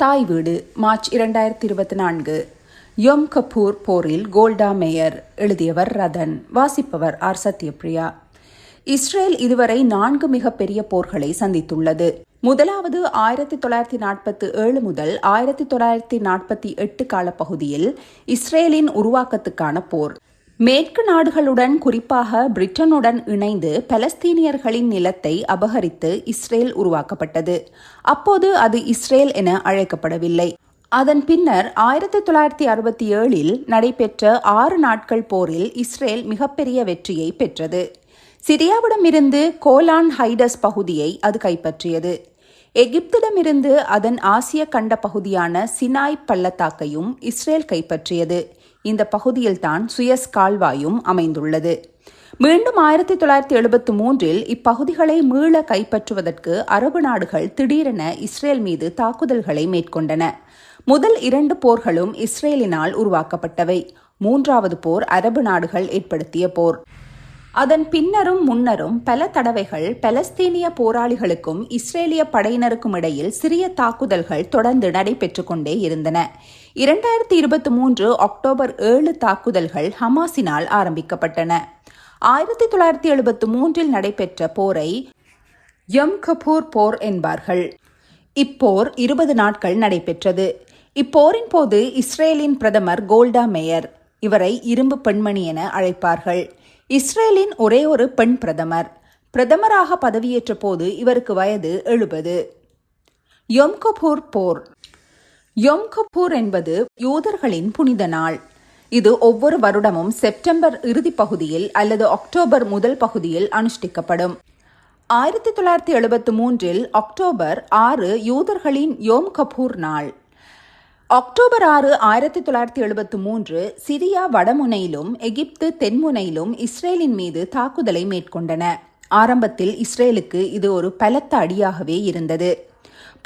தாய் வீடு மார்ச் இரண்டாயிரத்தி இருபத்தி நான்கு யோம் கபூர் போரில் கோல்டா மேயர் எழுதியவர் ரதன் வாசிப்பவர் ஆர் சத்யபிரியா இஸ்ரேல் இதுவரை நான்கு மிகப்பெரிய போர்களை சந்தித்துள்ளது. முதலாவது ஆயிரத்தி தொள்ளாயிரத்தி நாற்பத்தி ஏழு முதல் ஆயிரத்தி தொள்ளாயிரத்தி நாற்பத்தி எட்டு காலப்பகுதியில் இஸ்ரேலின் உருவாக்கத்துக்கான போர். மேற்கு நாடுகளுடன் குறிப்பாக பிரிட்டனுடன் இணைந்து பலஸ்தீனியர்களின் நிலத்தை அபகரித்து இஸ்ரேல் உருவாக்கப்பட்டது. அப்போது அது இஸ்ரேல் என அழைக்கப்படவில்லை. அதன் பின்னர் ஆயிரத்தி தொள்ளாயிரத்தி அறுபத்தி ஏழில் நடைபெற்ற ஆறு நாட்கள் போரில் இஸ்ரேல் மிகப்பெரிய வெற்றியை பெற்றது. சிரியாவிடமிருந்து கோலான் ஹைடஸ் பகுதியை அது கைப்பற்றியது. எகிப்திடமிருந்து அதன் ஆசிய கண்ட பகுதியான சினாய் பள்ளத்தாக்கையும் இஸ்ரேல் கைப்பற்றியது. இந்த பகுதியில்தான் சுயஸ் கால்வாயும் அமைந்துள்ளது. மீண்டும் ஆயிரத்தி தொள்ளாயிரத்தி எழுபத்தி மூன்றில் இப்பகுதிகளை மீள கைப்பற்றுவதற்கு அரபு நாடுகள் திடீரென இஸ்ரேல் மீது தாக்குதல்களை மேற்கொண்டன. முதல் இரண்டு போர்களும் இஸ்ரேலினால் உருவாக்கப்பட்டவை. மூன்றாவது போர் அரபு நாடுகள் ஏற்படுத்திய போர். அதன் பின்னரும் முன்னரும் பல தடவைகள் பலஸ்தீனிய போராளிகளுக்கும் இஸ்ரேலிய படையினருக்கும் இடையில் சிறிய தாக்குதல்கள் தொடர்ந்து நடைபெற்றுக் கொண்டே இருந்தன. இரண்டாயிரத்தி இருபத்தி மூன்று அக்டோபர் ஏழு தாக்குதல்கள் ஹமாஸினால் ஆரம்பிக்கப்பட்டன. ஆயிரத்தி தொள்ளாயிரத்தி எழுபத்தி மூன்றில் நடைபெற்ற போரை யம் கபூர் போர் என்பார்கள். இப்போர் இருபது நாட்கள் நடைபெற்றது. இப்போரின் போது இஸ்ரேலின் பிரதமர் கோல்டா மேயர் இவரை இரும்பு பெண்மணி என அழைப்பார்கள். இஸ்ரேலின் ஒரே ஒரு பெண் பிரதமர். பிரதமராக பதவியேற்ற போது இவருக்கு வயது எழுபது. யொம்கபூர் போர் யொம் கபூர் என்பது யூதர்களின் புனித நாள். இது ஒவ்வொரு வருடமும் செப்டம்பர் இறுதி பகுதியில் அல்லது அக்டோபர் முதல் பகுதியில் அனுஷ்டிக்கப்படும். ஆயிரத்தி தொள்ளாயிரத்தி எழுபத்தி மூன்றில் அக்டோபர் ஆறு யூதர்களின் யோம் கபூர் நாள். அக்டோபர் ஆறு ஆயிரத்தி தொள்ளாயிரத்தி எழுபத்தி மூன்று சிரியா வடமுனையிலும் எகிப்து தென்முனையிலும் இஸ்ரேலின் மீது தாக்குதலை மேற்கொண்டன. ஆரம்பத்தில் இஸ்ரேலுக்கு இது ஒரு பலத்த அடியாகவே இருந்தது.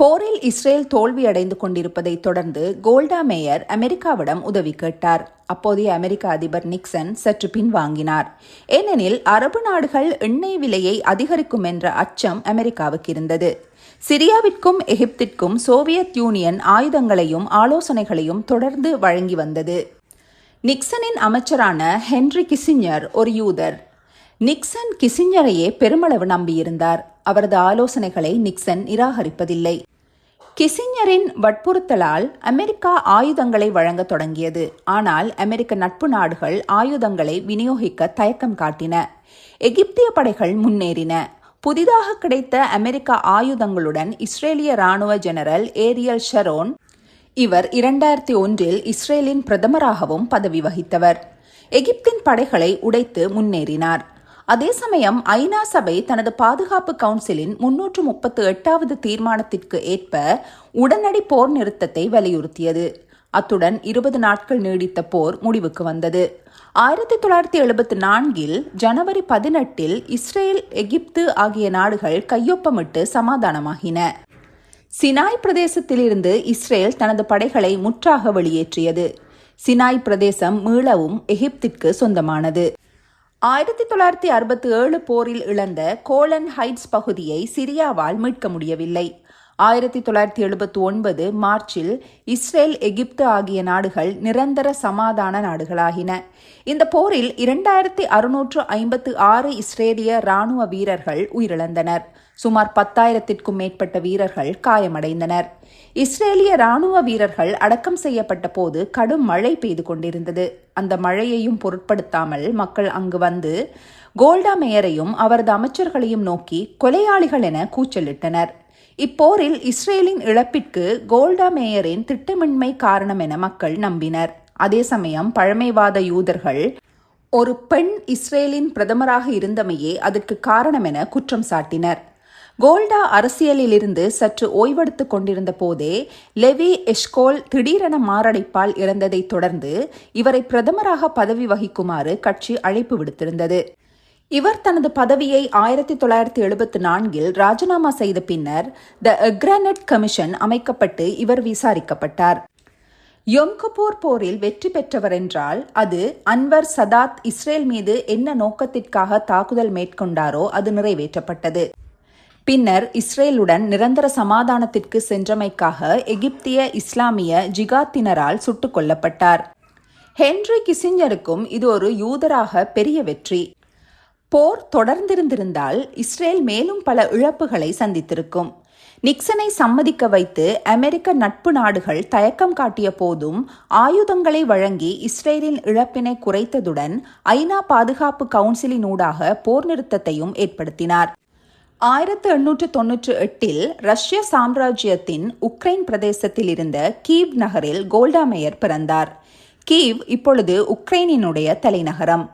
போரில் இஸ்ரேல் தோல்வியடைந்து கொண்டிருப்பதை தொடர்ந்து கோல்டா மேயர் அமெரிக்காவிடம் உதவி கேட்டார். அப்போதைய அமெரிக்க அதிபர் நிக்சன் சற்று பின்வாங்கினார். ஏனெனில் அரபு நாடுகள் எண்ணெய் விலையை அதிகரிக்கும் என்ற அச்சம் அமெரிக்காவுக்கு இருந்தது. சிரியாவிற்கும் எகிப்திற்கும் சோவியத் யூனியன் ஆயுதங்களையும் ஆலோசனைகளையும் தொடர்ந்து வழங்கி வந்தது. நிக்சனின் அமைச்சரான ஹென்ரி கிசிஞ்சர் ஒரு யூதர். நிக்சன் கிசிஞ்சரையே பெருமளவு நம்பியிருந்தார். அவரது ஆலோசனைகளை நிக்சன் நிராகரிப்பதில்லை. கிசிஞ்சரின் வற்புறுத்தலால் அமெரிக்கா ஆயுதங்களை வழங்க தொடங்கியது. ஆனால் அமெரிக்க நட்பு நாடுகள் ஆயுதங்களை விநியோகிக்க தயக்கம் காட்டின. எகிப்திய படைகள் முன்னேறின. புதிதாக கிடைத்த அமெரிக்க ஆயுதங்களுடன் இஸ்ரேலிய ராணுவ ஜெனரல் ஏரியல் ஷரோன் இவர் இரண்டாயிரத்தி ஒன்றில் இஸ்ரேலின் பிரதமராகவும் பதவி வகித்தவர். எகிப்தின் படைகளை உடைத்து முன்னேறினார். அதே சமயம் ஐநா சபை தனது பாதுகாப்பு கவுன்சிலின் முன்னூற்று முப்பத்து எட்டாவது தீர்மானத்திற்கு ஏற்ப உடனடி போர் நிறுத்தத்தை வலியுறுத்தியது. அத்துடன் இருபது நாட்கள் நீடித்த போர் முடிவுக்கு வந்தது. ஆயிரத்தி தொள்ளாயிரத்தி எழுபத்தி நான்கில் ஜனவரி பதினெட்டில் இஸ்ரேல் எகிப்து ஆகிய நாடுகள் கையொப்பமிட்டு சமாதானமாகின. சினாய் பிரதேசத்திலிருந்து இஸ்ரேல் தனது படைகளை முற்றாக வெளியேற்றியது. சினாய் பிரதேசம் மீளவும் எகிப்திற்கு சொந்தமானது. ஆயிரத்தி தொள்ளாயிரத்தி அறுபத்தி ஏழு போரில் இழந்த கோலன் ஹைட்ஸ் பகுதியை சிரியாவால் மீட்க முடியவில்லை. ஆயிரத்தி தொள்ளாயிரத்தி எழுபத்தி ஒன்பது மார்ச்சில் இஸ்ரேல் எகிப்து ஆகிய நாடுகள் நிரந்தர சமாதான நாடுகளாகின. இந்த போரில் இரண்டாயிரத்தி அறுநூற்று ஐம்பத்து ஆறு இஸ்ரேலிய ராணுவ வீரர்கள் உயிரிழந்தனர். சுமார் பத்தாயிரத்திற்கும் மேற்பட்ட வீரர்கள் காயமடைந்தனர். இஸ்ரேலிய ராணுவ வீரர்கள் அடக்கம் செய்யப்பட்ட போது கடும் மழை பெய்து கொண்டிருந்தது. அந்த மழையையும் பொருட்படுத்தாமல் மக்கள் அங்கு வந்து கோல்டா மேயரையும் அவரது அமைச்சர்களையும் நோக்கி கொலையாளிகள் என கூச்சலிட்டனர். இப்போரில் இஸ்ரேலின் இழப்பிற்கு கோல்டா மேயரின் திட்டமின்மை காரணம் என மக்கள் நம்பினர். அதே சமயம் பழமைவாத யூதர்கள் ஒரு பெண் இஸ்ரேலின் பிரதமராக இருந்தமையே அதற்கு காரணம் என குற்றம் சாட்டினர். கோல்டா அரசியலிலிருந்து சற்று ஓய்வெடுத்துக் கொண்டிருந்த போதே லெவி எஷ்கோல் திடீரென மாரடைப்பால் இறந்ததைத் தொடர்ந்து இவரை பிரதமராக பதவி வகிக்குமாறு கட்சி அழைப்பு விடுத்திருந்தது. இவர் தனது பதவியை ஆயிரத்தி தொள்ளாயிரத்தி எழுபத்தி நான்கில் ராஜினாமா செய்த பின்னர் த எக்ரானட் கமிஷன் அமைக்கப்பட்டு இவர் விசாரிக்கப்பட்டார். யொம்கபூர் போரில் வெற்றி பெற்றவர் என்றால் அது அன்வர் சதாத் இஸ்ரேல் மீது என்ன நோக்கத்திற்காக தாக்குதல் மேற்கொண்டாரோ அது நிறைவேற்றப்பட்டது. பின்னர் இஸ்ரேலுடன் நிரந்தர சமாதானத்திற்கு சென்றமைக்காக எகிப்திய இஸ்லாமிய ஜிகாத்தினரால் சுட்டுக் கொல்லப்பட்டார். ஹென்றி கிசிஞ்சருக்கும் இது ஒரு யூதராக பெரிய வெற்றி. போர் தொடர்ந்திருந்திருந்தால் இஸ்ரேல் மேலும் பல இழப்புகளை சந்தித்திருக்கும். நிக்சனை சம்மதிக்க வைத்து அமெரிக்க நட்பு நாடுகள் தயக்கம் காட்டிய போதும் ஆயுதங்களை வழங்கி இஸ்ரேலின் இழப்பினை குறைத்ததுடன் ஐநா பாதுகாப்பு கவுன்சிலினூடாக போர் நிறுத்தத்தையும் ஏற்படுத்தினார். ஆயிரத்து எண்ணூற்று தொன்னூற்று எட்டில் ரஷ்ய சாம்ராஜ்யத்தின் உக்ரைன் பிரதேசத்தில் இருந்த கீவ் நகரில் கோல்டா மேயர் பிறந்தார். கீவ் இப்பொழுது உக்ரைனினுடைய தலைநகரம்.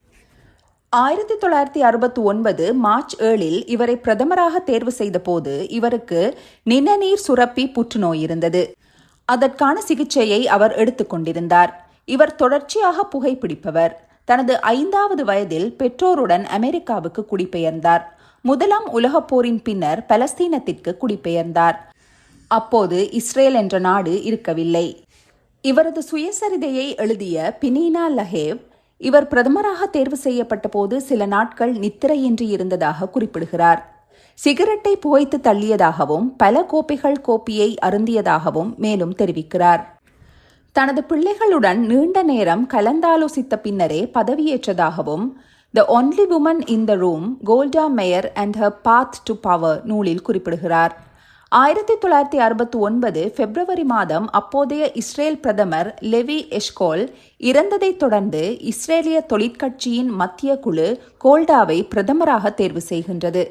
ஆயிரத்தி தொள்ளாயிரத்தி அறுபத்தி ஒன்பது மார்ச் ஏழில் இவரை பிரதமராக தேர்வு செய்தபோது இவருக்கு நிணநீர் சுரப்பி புற்றுநோய் இருந்தது. அதற்கான சிகிச்சையை அவர் எடுத்துக்கொண்டிருந்தார் இவர் தொடர்ச்சியாக புகைப்பிடிப்பவர். தனது ஐந்தாவது வயதில் பெற்றோருடன் அமெரிக்காவுக்கு குடிபெயர்ந்தார். முதலாம் உலகப் போரின் பின்னர் பலஸ்தீனத்திற்கு குடிபெயர்ந்தார். அப்போது இஸ்ரேல் என்ற நாடு இருக்கவில்லை. இவரது சுயசரிதையை எழுதிய பினீனா லஹேவ் இவர் பிரதமராக தேர்வு செய்யப்பட்ட போது சில நாட்கள் நித்திரையின்றி இருந்ததாக குறிப்பிடுகிறார். சிகரெட்டை புகைத்து தள்ளியதாகவும் பல கோப்பைகள் கோப்பியை அருந்தியதாகவும் மேலும் தெரிவிக்கிறார். தனது பிள்ளைகளுடன் நீண்ட நேரம் கலந்தாலோசித்த பின்னரே பதவியேற்றதாகவும் the only woman in the room Golda Meir and her path to power நூலில் குறிப்பிடுகிறார். ஆயிரத்தி தொள்ளாயிரத்தி அறுபத்தி ஒன்பது பிப்ரவரி மாதம் அப்போதைய இஸ்ரேல் பிரதமர் லெவி எஷ்கோல் இறந்ததைத் தொடர்ந்து இஸ்ரேலிய தொழிற்கட்சியின் மத்திய குழு கோல்டாவை பிரதமராக தேர்வு செய்கின்றது.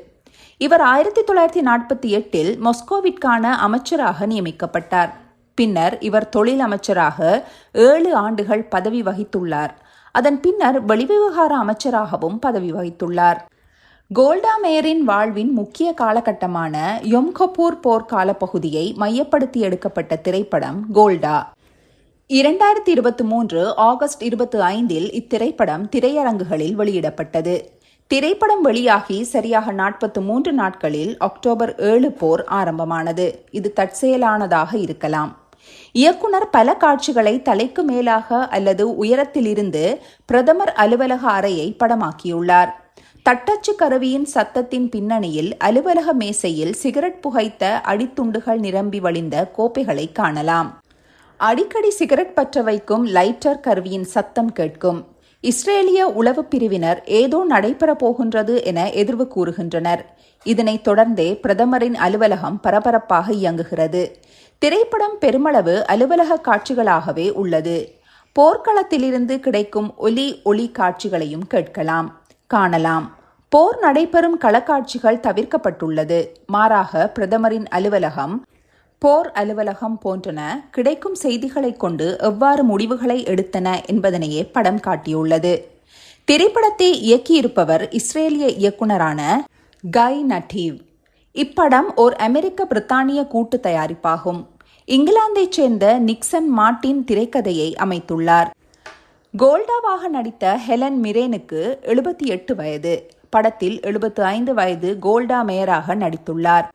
இவர் ஆயிரத்தி தொள்ளாயிரத்தி நாற்பத்தி எட்டில் மொஸ்கோவிற்கான அமைச்சராக நியமிக்கப்பட்டார். பின்னர் இவர் தொழில் அமைச்சராக ஏழு ஆண்டுகள் பதவி வகித்துள்ளார். அதன் பின்னர் வெளிவிவகார அமைச்சராகவும் பதவி வகித்துள்ளார். கோல்டா மேயரின் வாழ்வின் முக்கிய காலகட்டமான யொம் கபூர் போர் காலப்பகுதியை மையப்படுத்தி எடுக்கப்பட்ட திரைப்படம் கோல்டா. இரண்டாயிரத்தி இருபத்தி மூன்று ஆகஸ்ட் இருபத்தி ஐந்தில் இத்திரைப்படம் திரையரங்குகளில் வெளியிடப்பட்டது. திரைப்படம் வெளியாகி சரியாக நாற்பத்தி மூன்று நாட்களில் அக்டோபர் ஏழு போர் ஆரம்பமானது. இது தற்செயலானதாக இருக்கலாம். இயக்குனர் பல காட்சிகளை தலைக்கு மேலாக அல்லது உயரத்திலிருந்து பிரதமர் அலுவலக அறையை படமாக்கியுள்ளார். தட்டச்சு கருவியின் சத்தத்தின் பின்னணியில் அலுவலக மேசையில் சிகரெட் புகைத்த அடித்துண்டுகள் நிரம்பி வழிந்த கோப்பைகளை காணலாம். அடிக்கடி சிகரெட் பற்ற வைக்கும் லைட்டர் கருவியின் சத்தம் கேட்கும். இஸ்ரேலிய உளவு பிரிவினர் ஏதோ நடைபெற போகின்றது என எதிர்வு கூறுகின்றனர். இதனைத் தொடர்ந்தே பிரதமரின் அலுவலகம் பரபரப்பாக இயங்குகிறது. திரைப்படம் பெருமளவு அலுவலக காட்சிகளாகவே உள்ளது. போர்க்களத்திலிருந்து கிடைக்கும் ஒலி ஒளி காட்சிகளையும் கேட்கலாம் காணலாம். போர் நடைபெறும் களக்காட்சிகள் தவிர்க்கப்பட்டுள்ளது. மாறாக பிரதமரின் அலுவலகம் போர் அலுவலகம் போன்றன கிடைக்கும் செய்திகளை கொண்டு எவ்வாறு முடிவுகளை எடுத்தன என்பதனையே படம் காட்டியுள்ளது. திரைப்படத்தை இயக்கியிருப்பவர் இஸ்ரேலிய இயக்குனரான கை நட்டீவ். இப்படம் ஓர் அமெரிக்க பிரித்தானிய கூட்டு தயாரிப்பாகும். இங்கிலாந்தைச் சேர்ந்த நிக்சன் மார்டின் திரைக்கதையை அமைத்துள்ளார். கோல்டாவாக நடித்த ஹெலன் மிரேனுக்கு எழுபத்தி எட்டு வயது. படத்தில் எழுபத்து ஐந்து வயது கோல்டா மேயராக நடித்துள்ளார்.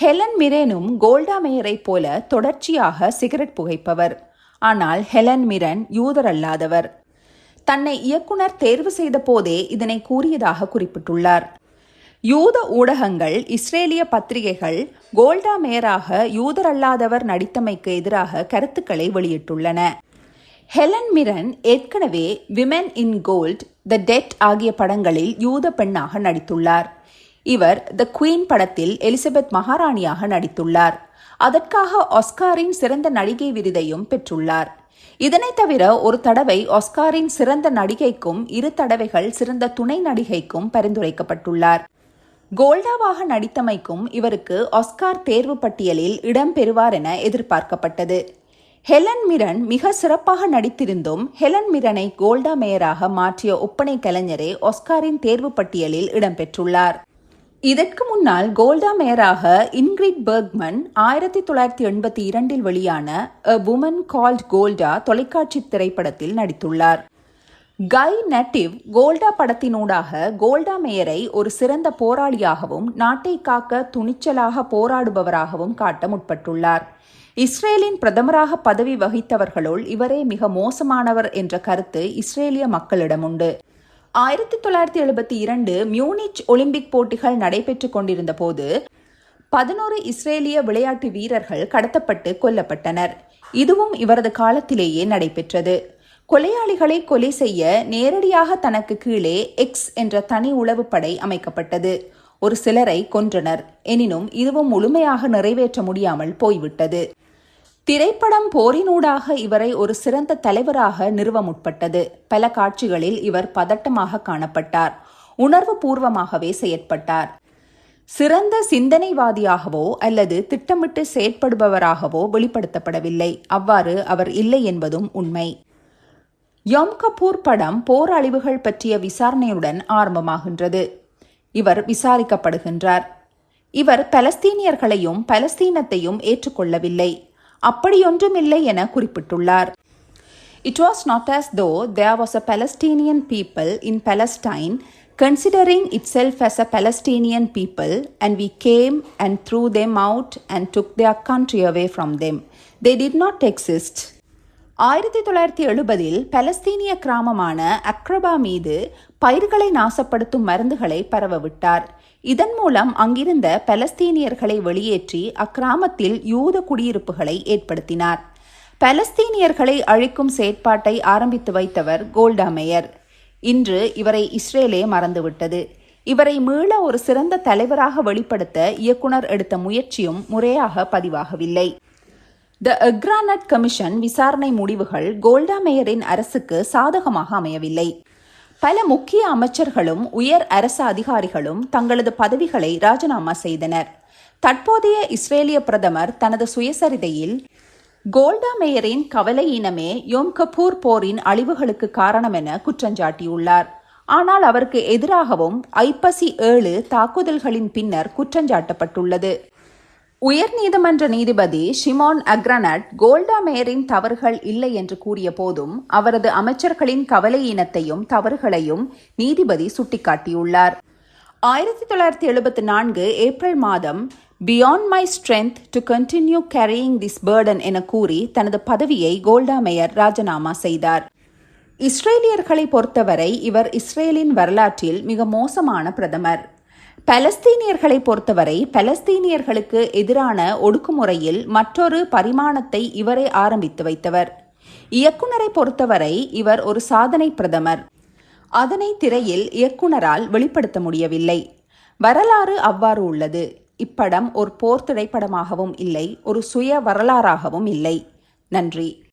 ஹெலன் மிரேனும் கோல்டா மேயரைப் போல தொடர்ச்சியாக சிகரெட் புகைப்பவர். ஆனால் ஹெலன் மிரன் யூதர் அல்லாதவர் தன்னை இயக்குனர் தேர்வு செய்த போதே இதனை கூறியதாக குறிப்பிட்டுள்ளார். யூத ஊடகங்கள் இஸ்ரேலிய பத்திரிகைகள் கோல்டா மேயராக யூதர் அல்லாதவர் நடித்தமைக்கு எதிராக கருத்துக்களை வெளியிட்டுள்ளன. ஹெலன் மிரன் ஏற்கனவே women in gold the debt ஆகிய படங்களில் யூத பெண்ணாக நடித்துள்ளார். இவர் த குயின் படத்தில் எலிசபெத் மகாராணியாக நடித்துள்ளார். அதற்காக ஆஸ்காரின் சிறந்த நடிகை விருதையும் பெற்றுள்ளார். இதனைத் தவிர ஒரு தடவை ஆஸ்காரின் சிறந்த நடிகைக்கும் இரு தடவைகள் சிறந்த துணை நடிகைக்கும் பரிந்துரைக்கப்பட்டுள்ளார். கோல்டாவாக நடித்தமைக்கும் இவருக்கு ஆஸ்கார் தேர்வு பட்டியலில் இடம் பெறுவார் என எதிர்பார்க்கப்பட்டது. ஹெலன் மிரன் மிக சிறப்பாக நடித்திருந்தும் ஹெலன் மிரனை கோல்டா மேயராக மாற்றிய ஒப்பனை கலைஞரே ஆஸ்காரின் தேர்வு பட்டியலில் இடம்பெற்றுள்ளார் இதற்கு முன்னால் கோல்டா மேயராக இன்கிரிட் பெர்க்மன் ஆயிரத்தி தொள்ளாயிரத்தி எண்பத்தி இரண்டில் வெளியான அ உமன் கால்ட் கோல்டா தொலைக்காட்சி திரைப்படத்தில் நடித்துள்ளார். கை நட்டிவ் கோல்டா படத்தினூடாக கோல்டா மேயரை ஒரு சிறந்த போராளியாகவும் நாட்டை காக்க துணிச்சலாக போராடுபவராகவும் காட்ட முற்பட்டுள்ளார். இஸ்ரேலின் பிரதமராக பதவி வகித்தவர்களுள் இவரே மிக மோசமானவர் என்ற கருத்து இஸ்ரேலிய மக்களிடம் உண்டு ஆயிரத்தி தொள்ளாயிரத்தி எழுபத்தி இரண்டு மியூனிச் ஒலிம்பிக் போட்டிகள் நடைபெற்றுக் கொண்டிருந்த போது பதினோரு இஸ்ரேலிய விளையாட்டு வீரர்கள் கடத்தப்பட்டு கொல்லப்பட்டனர். இதுவும் இவரது காலத்திலேயே நடைபெற்றது. கொலையாளிகளை கொலை செய்ய நேரடியாக தனக்கு கீழே எக்ஸ் என்ற தனி உளவுப்படை அமைக்கப்பட்டது. ஒரு சிலரை கொன்றனர். எனினும் இதுவும் முழுமையாக நிறைவேற்ற முடியாமல் போய்விட்டது. திரைப்படம் போரினூடாக இவரை ஒரு சிறந்த தலைவராக நிறுவ முற்பட்டது. பல காட்சிகளில் இவர் பதட்டமாக காணப்பட்டார். உணர்வு பூர்வமாகவே செயற்பட்டார். சிறந்த சிந்தனைவாதியாகவோ அல்லது திட்டமிட்டு செயற்படுபவராகவோ வெளிப்படுத்தப்படவில்லை. அவ்வாறு அவர் இல்லை என்பதும் உண்மை. யோம் கபூர் படம் போர் அழிவுகள் பற்றிய விசாரணையுடன் ஆரம்பமாகின்றது. இவர் விசாரிக்கப்படுகின்றார். இவர் பலஸ்தீனியர்களையும் பலஸ்தீனத்தையும் ஏற்றுக்கொள்ளவில்லை. அப்படியொன்றுமில்லை என குறிப்பிட்டுள்ளார் It was not as though there was a Palestinian people in Palestine considering itself as a Palestinian people, and we came and threw them out and took their country away from them. They did not exist. ஆயிரத்தி தொள்ளாயிரத்தி எழுபதில் பலஸ்தீனிய கிராமமான அக்ரபா மீது பயிர்களை நாசப்படுத்தும் மருந்துகளை பரவவிட்டார் இதன் மூலம் அங்கிருந்த பலஸ்தீனியர்களை வெளியேற்றி அக்கிராமத்தில் யூத குடியிருப்புகளை ஏற்படுத்தினார். பலஸ்தீனியர்களை அழிக்கும் செயற்பாட்டை ஆரம்பித்து வைத்தவர் கோல்டா மேயர். இன்று இவரை இஸ்ரேலே மறந்துவிட்டது. இவரை மீள ஒரு சிறந்த தலைவராக வெளிப்படுத்த இயக்குனர் எடுத்த முயற்சியும் முறையாக பதிவாகவில்லை. த அக்ரானட் கமிஷன் விசாரணை முடிவுகள் கோல்டா மேயரின் அரசுக்கு சாதகமாக அமையவில்லை. பல முக்கிய அமைச்சர்களும் உயர் அரசு அதிகாரிகளும் தங்களது பதவிகளை ராஜினாமா செய்தனர். தற்போதைய இஸ்ரேலிய பிரதமர் தனது சுயசரிதையில் கோல்டா மேயரின் கவலையினமே யோம் கபூர் போரின் அழிவுகளுக்கு காரணம் என குற்றஞ்சாட்டியுள்ளார் ஆனால் அவருக்கு எதிராகவும் ஐப்பசி ஏழு தாக்குதல்களின் பின்னர் குற்றஞ்சாட்டப்பட்டுள்ளது உயர்நீதிமன்ற நீதிபதி ஷிமோன் அக்ரனட் கோல்டா மேயரின் தவறுகள் இல்லை என்று கூறிய போதும் அவரது அமைச்சர்களின் கவலையினத்தையும் தவறுகளையும் நீதிபதி சுட்டிக்காட்டியுள்ளார். ஆயிரத்தி தொள்ளாயிரத்தி எழுபத்தி நான்கு ஏப்ரல் மாதம் beyond my strength to continue carrying this burden என கூறி தனது பதவியை கோல்டா மேயர் ராஜினாமா செய்தார். இஸ்ரேலியர்களை பொறுத்தவரை இவர் இஸ்ரேலின் வரலாற்றில் மிக மோசமான பிரதமர். பலஸ்தீனியர்களை பொறுத்தவரை பலஸ்தீனியர்களுக்கு எதிரான ஒடுக்குமுறையில் மற்றொரு பரிமாணத்தை இவரே ஆரம்பித்து வைத்தவர். இயக்குனரை பொறுத்தவரை இவர் ஒரு சாதனை பிரதமர். அதனை திரையில் இயக்குனரால் வெளிப்படுத்த முடியவில்லை. வரலாறு அவ்வாறு உள்ளது. இப்படம் ஒரு போர் திரைப்படமாகவும் இல்லை ஒரு சுய வரலாறாகவும் இல்லை. நன்றி.